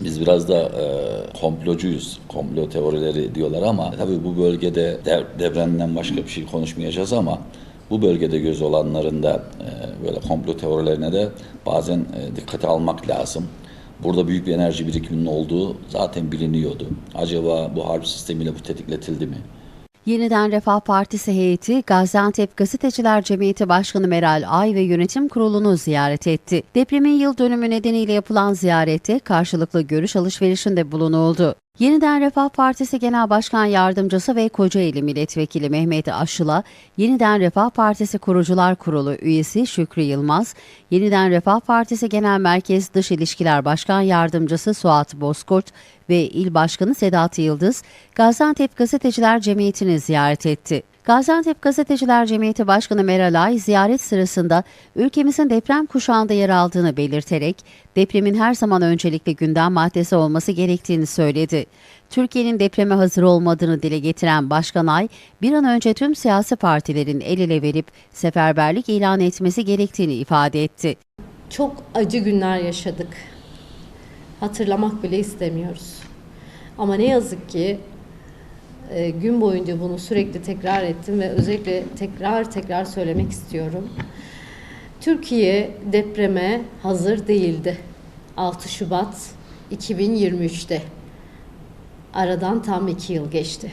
Biz biraz da e, komplocuyuz, komplo teorileri diyorlar ama tabii bu bölgede de, depremden başka bir şey konuşmayacağız ama bu bölgede göz olanların da e, böyle komplo teorilerine de bazen e, dikkate almak lazım. Burada büyük bir enerji birikiminin olduğu zaten biliniyordu. Acaba bu harp sistemiyle bu tetikletildi mi? Yeniden Refah Partisi heyeti Gaziantep Gazeteciler Cemiyeti Başkanı Meral Ay ve yönetim kurulunu ziyaret etti. Depremin yıl dönümü nedeniyle yapılan ziyarette karşılıklı görüş alışverişinde bulunuldu. Yeniden Refah Partisi Genel Başkan Yardımcısı ve Kocaeli Milletvekili Mehmet Aşıl'a, Yeniden Refah Partisi Kurucular Kurulu üyesi Şükrü Yılmaz, Yeniden Refah Partisi Genel Merkez Dış İlişkiler Başkan Yardımcısı Suat Bozkurt ve İl Başkanı Sedat Yıldız, Gaziantep Gazeteciler Cemiyeti'ni ziyaret etti. Gaziantep Gazeteciler Cemiyeti Başkanı Meral Ay ziyaret sırasında ülkemizin deprem kuşağında yer aldığını belirterek depremin her zaman öncelikli gündem maddesi olması gerektiğini söyledi. Türkiye'nin depreme hazır olmadığını dile getiren Başkan Ay, bir an önce tüm siyasi partilerin el ele verip seferberlik ilan etmesi gerektiğini ifade etti. Çok acı günler yaşadık. Hatırlamak bile istemiyoruz. Ama ne yazık ki e, gün boyunca bunu sürekli tekrar ettim ve özellikle tekrar tekrar söylemek istiyorum. Türkiye depreme hazır değildi. 6 Şubat 2023'te. Aradan tam iki yıl geçti.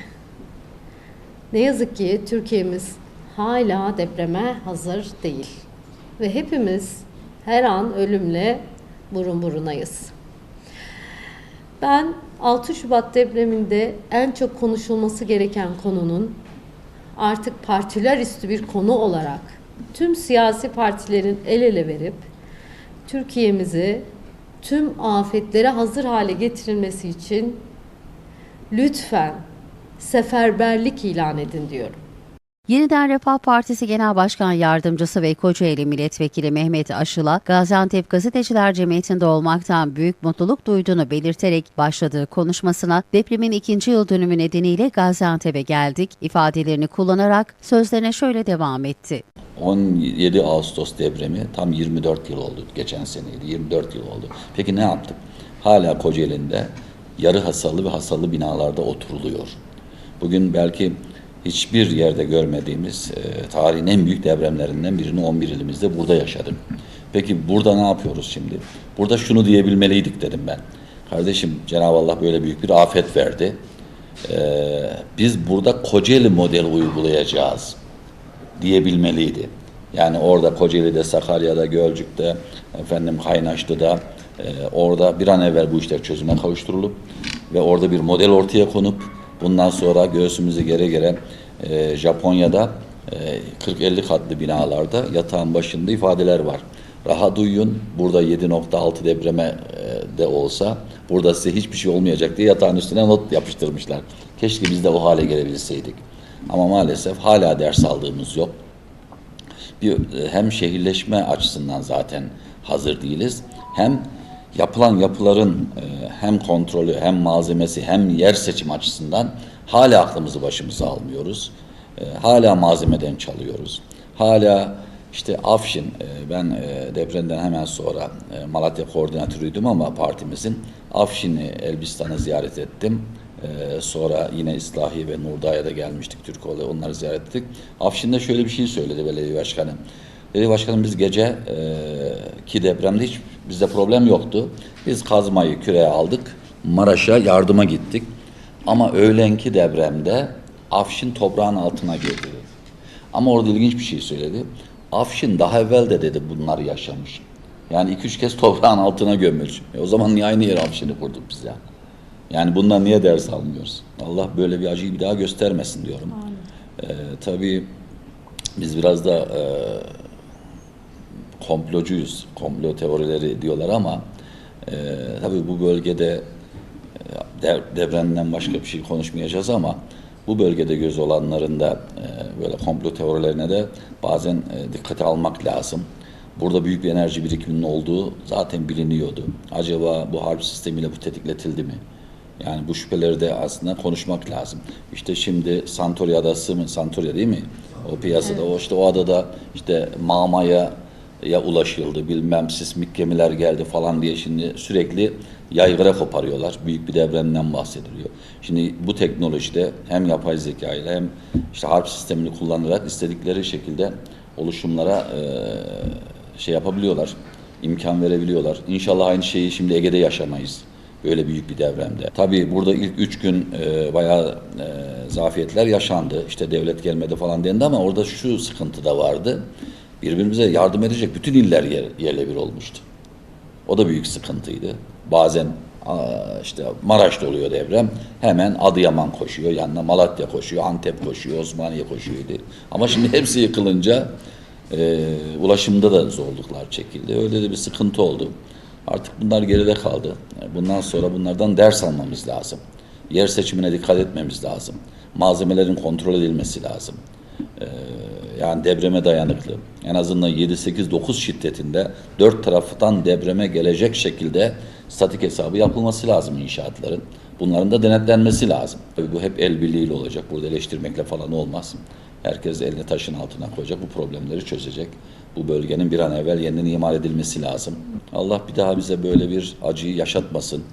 Ne yazık ki Türkiye'miz hala depreme hazır değil. Ve hepimiz her an ölümle burun burunayız. Ben 6 Şubat depreminde en çok konuşulması gereken konunun artık partiler üstü bir konu olarak tüm siyasi partilerin el ele verip Türkiye'mizi tüm afetlere hazır hale getirilmesi için lütfen seferberlik ilan edin diyorum. Yeniden Refah Partisi Genel Başkan Yardımcısı ve Kocaeli Milletvekili Mehmet Aşıl'a Gaziantep Gazeteciler Cemiyeti'nde olmaktan büyük mutluluk duyduğunu belirterek başladığı konuşmasına depremin ikinci yıl dönümü nedeniyle Gaziantep'e geldik ifadelerini kullanarak sözlerine şöyle devam etti. 17 Ağustos depremi tam 24 yıl oldu. Geçen seneydi. 24 yıl oldu. Peki ne yaptık? Hala Kocaeli'nde yarı hasarlı ve hasarlı binalarda oturuluyor. Bugün belki hiçbir yerde görmediğimiz e, tarihin en büyük depremlerinden birini 11 ilimizde burada yaşadım. Peki burada ne yapıyoruz şimdi? Burada şunu diyebilmeliydik dedim ben. Kardeşim Cenab-ı Allah böyle büyük bir afet verdi. Ee, biz burada Kocaeli modeli uygulayacağız diyebilmeliydi. Yani orada Kocaeli'de, Sakarya'da, Gölcük'te, efendim Kaynaşlı'da e, orada bir an evvel bu işler çözüme kavuşturulup ve orada bir model ortaya konup bundan sonra göğsümüzü gere gere e, Japonya'da e, 40-50 katlı binalarda yatağın başında ifadeler var. Rahat uyuyun. Burada 7.6 depreme e, de olsa burada size hiçbir şey olmayacak diye yatağın üstüne not yapıştırmışlar. Keşke biz de o hale gelebilseydik. Ama maalesef hala ders aldığımız yok. Bir, e, hem şehirleşme açısından zaten hazır değiliz. Hem yapılan yapıların e, hem kontrolü hem malzemesi hem yer seçim açısından hala aklımızı başımıza almıyoruz. E, Hala malzemeden çalıyoruz. Hala işte Afşin, e, ben depremden hemen sonra Malatya koordinatörüydüm ama partimizin Afşin'i, Elbistan'ı ziyaret ettim. Sonra yine İslahi ve Nurdağ'a da gelmiştik Türkoğlu, onları ziyaret ettik. Afşin'de şöyle bir şey söyledi belediye başkanı. Dedi başkanım biz gece ki depremde hiç bizde problem yoktu. Biz kazmayı küreye aldık. Maraş'a yardıma gittik. Ama öğlenki depremde Afşin toprağın altına girdi. Ama orada ilginç bir şey söyledi. Afşin daha evvel de dedi bunları yaşamış. Yani iki üç kez toprağın altına gömülmüş. E o zaman niye aynı yere Afşin'i kurduk biz ya? Yani bundan niye ders almıyoruz? Allah böyle bir acıyı bir daha göstermesin diyorum. Ee, tabii biz biraz da e, komplocuyuz. Komplo teorileri diyorlar ama e, tabii bu bölgede e, de- depremden başka bir şey konuşmayacağız ama bu bölgede göz olanların da e, böyle komplo teorilerine de bazen e, dikkate almak lazım. Burada büyük bir enerji birikiminin olduğu zaten biliniyordu. Acaba bu harp sistemiyle bu tetikletildi mi? Yani bu şüpheleri de aslında konuşmak lazım. İşte şimdi Santoria adası mı? Santoria değil mi? O piyasada o işte o adada işte Mama'ya ya ulaşıldı bilmem sismik gemiler geldi falan diye şimdi sürekli yaygara koparıyorlar. Büyük bir depremden bahsediliyor. Şimdi bu teknolojide hem yapay zeka ile hem işte harp sistemini kullanarak istedikleri şekilde oluşumlara e, şey yapabiliyorlar. imkan verebiliyorlar. İnşallah aynı şeyi şimdi Ege'de yaşamayız. Böyle büyük bir depremde. Tabii burada ilk üç gün e, bayağı e, zafiyetler yaşandı. İşte devlet gelmedi falan dendi ama orada şu sıkıntı da vardı. Birbirimize yardım edecek bütün iller yer, yerle bir olmuştu. O da büyük sıkıntıydı. Bazen işte Maraş'ta oluyor deprem. Hemen Adıyaman koşuyor. Yanına Malatya koşuyor. Antep koşuyor. Osmaniye koşuyor. diye. Ama şimdi hepsi yıkılınca e, ulaşımda da zorluklar çekildi. Öyle de bir sıkıntı oldu. Artık bunlar geride kaldı. Bundan sonra bunlardan ders almamız lazım. Yer seçimine dikkat etmemiz lazım. Malzemelerin kontrol edilmesi lazım. Ee, yani depreme dayanıklı. En azından 7, 8, 9 şiddetinde dört taraftan depreme gelecek şekilde statik hesabı yapılması lazım inşaatların. Bunların da denetlenmesi lazım. Tabii bu hep el birliğiyle olacak. Burada eleştirmekle falan olmaz. Herkes elini taşın altına koyacak. Bu problemleri çözecek. Bu bölgenin bir an evvel yeniden imar edilmesi lazım. Allah bir daha bize böyle bir acıyı yaşatmasın.